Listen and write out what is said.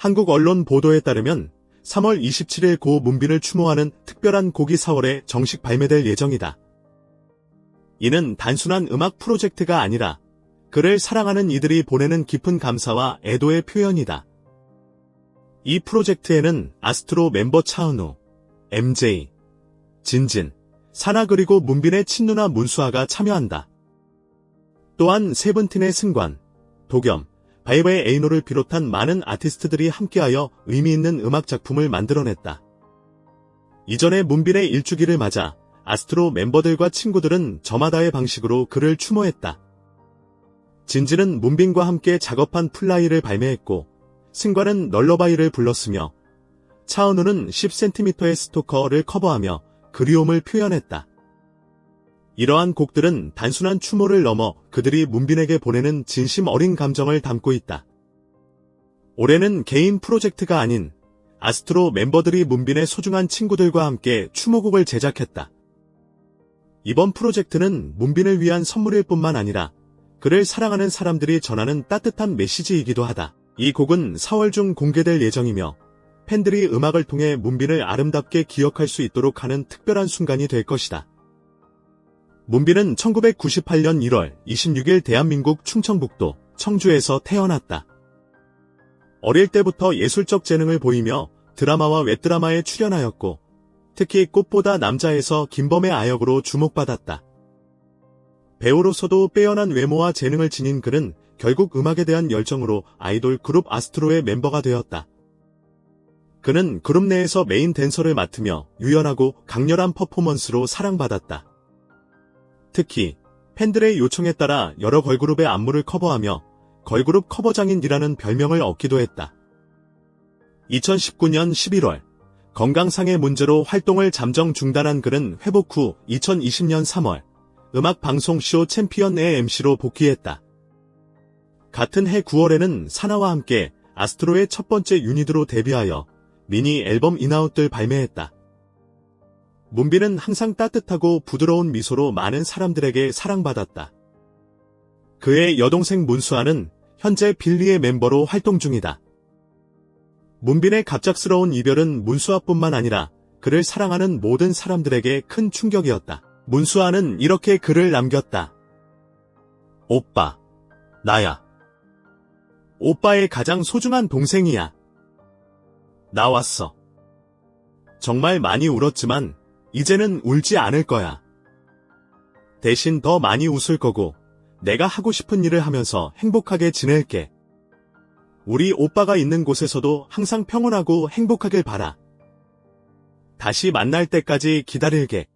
한국 언론 보도에 따르면 3월 27일 고 문빈을 추모하는 특별한 곡이 4월에 정식 발매될 예정이다. 이는 단순한 음악 프로젝트가 아니라 그를 사랑하는 이들이 보내는 깊은 감사와 애도의 표현이다. 이 프로젝트에는 아스트로 멤버 차은우, MJ, 진진, 사나 그리고 문빈의 친누나 문수아가 참여한다. 또한 세븐틴의 승관, 도겸, 바이브의 에이노를 비롯한 많은 아티스트들이 함께하여 의미 있는 음악 작품을 만들어냈다. 이전에 문빈의 일주기를 맞아 아스트로 멤버들과 친구들은 저마다의 방식으로 그를 추모했다. 진진은 문빈과 함께 작업한 플라이를 발매했고, 승관은 널러바이를 불렀으며, 차은우는 10cm의 스토커를 커버하며 그리움을 표현했다. 이러한 곡들은 단순한 추모를 넘어 그들이 문빈에게 보내는 진심 어린 감정을 담고 있다. 올해는 개인 프로젝트가 아닌 아스트로 멤버들이 문빈의 소중한 친구들과 함께 추모곡을 제작했다. 이번 프로젝트는 문빈을 위한 선물일 뿐만 아니라 그를 사랑하는 사람들이 전하는 따뜻한 메시지이기도 하다. 이 곡은 4월 중 공개될 예정이며 팬들이 음악을 통해 문빈을 아름답게 기억할 수 있도록 하는 특별한 순간이 될 것이다. 문빈은 1998년 1월 26일 대한민국 충청북도 청주에서 태어났다. 어릴 때부터 예술적 재능을 보이며 드라마와 웹드라마에 출연하였고 특히 꽃보다 남자에서 김범의 아역으로 주목받았다. 배우로서도 빼어난 외모와 재능을 지닌 그는 결국 음악에 대한 열정으로 아이돌 그룹 아스트로의 멤버가 되었다. 그는 그룹 내에서 메인 댄서를 맡으며 유연하고 강렬한 퍼포먼스로 사랑받았다. 특히 팬들의 요청에 따라 여러 걸그룹의 안무를 커버하며 걸그룹 커버장인이라는 별명을 얻기도 했다. 2019년 11월 건강상의 문제로 활동을 잠정 중단한 그는 회복 후 2020년 3월 음악 방송쇼 챔피언의 MC로 복귀했다. 같은 해 9월에는 사나와 함께 아스트로의 첫 번째 유닛으로 데뷔하여 미니 앨범 인아웃들 발매했다. 문빈은 항상 따뜻하고 부드러운 미소로 많은 사람들에게 사랑받았다. 그의 여동생 문수아는 현재 빌리의 멤버로 활동 중이다. 문빈의 갑작스러운 이별은 문수아뿐만 아니라 그를 사랑하는 모든 사람들에게 큰 충격이었다. 문수아는 이렇게 글을 남겼다. 오빠, 나야. 오빠의 가장 소중한 동생이야. 나왔어. 정말 많이 울었지만 이제는 울지 않을 거야. 대신 더 많이 웃을 거고 내가 하고 싶은 일을 하면서 행복하게 지낼게. 우리 오빠가 있는 곳에서도 항상 평온하고 행복하길 바라. 다시 만날 때까지 기다릴게.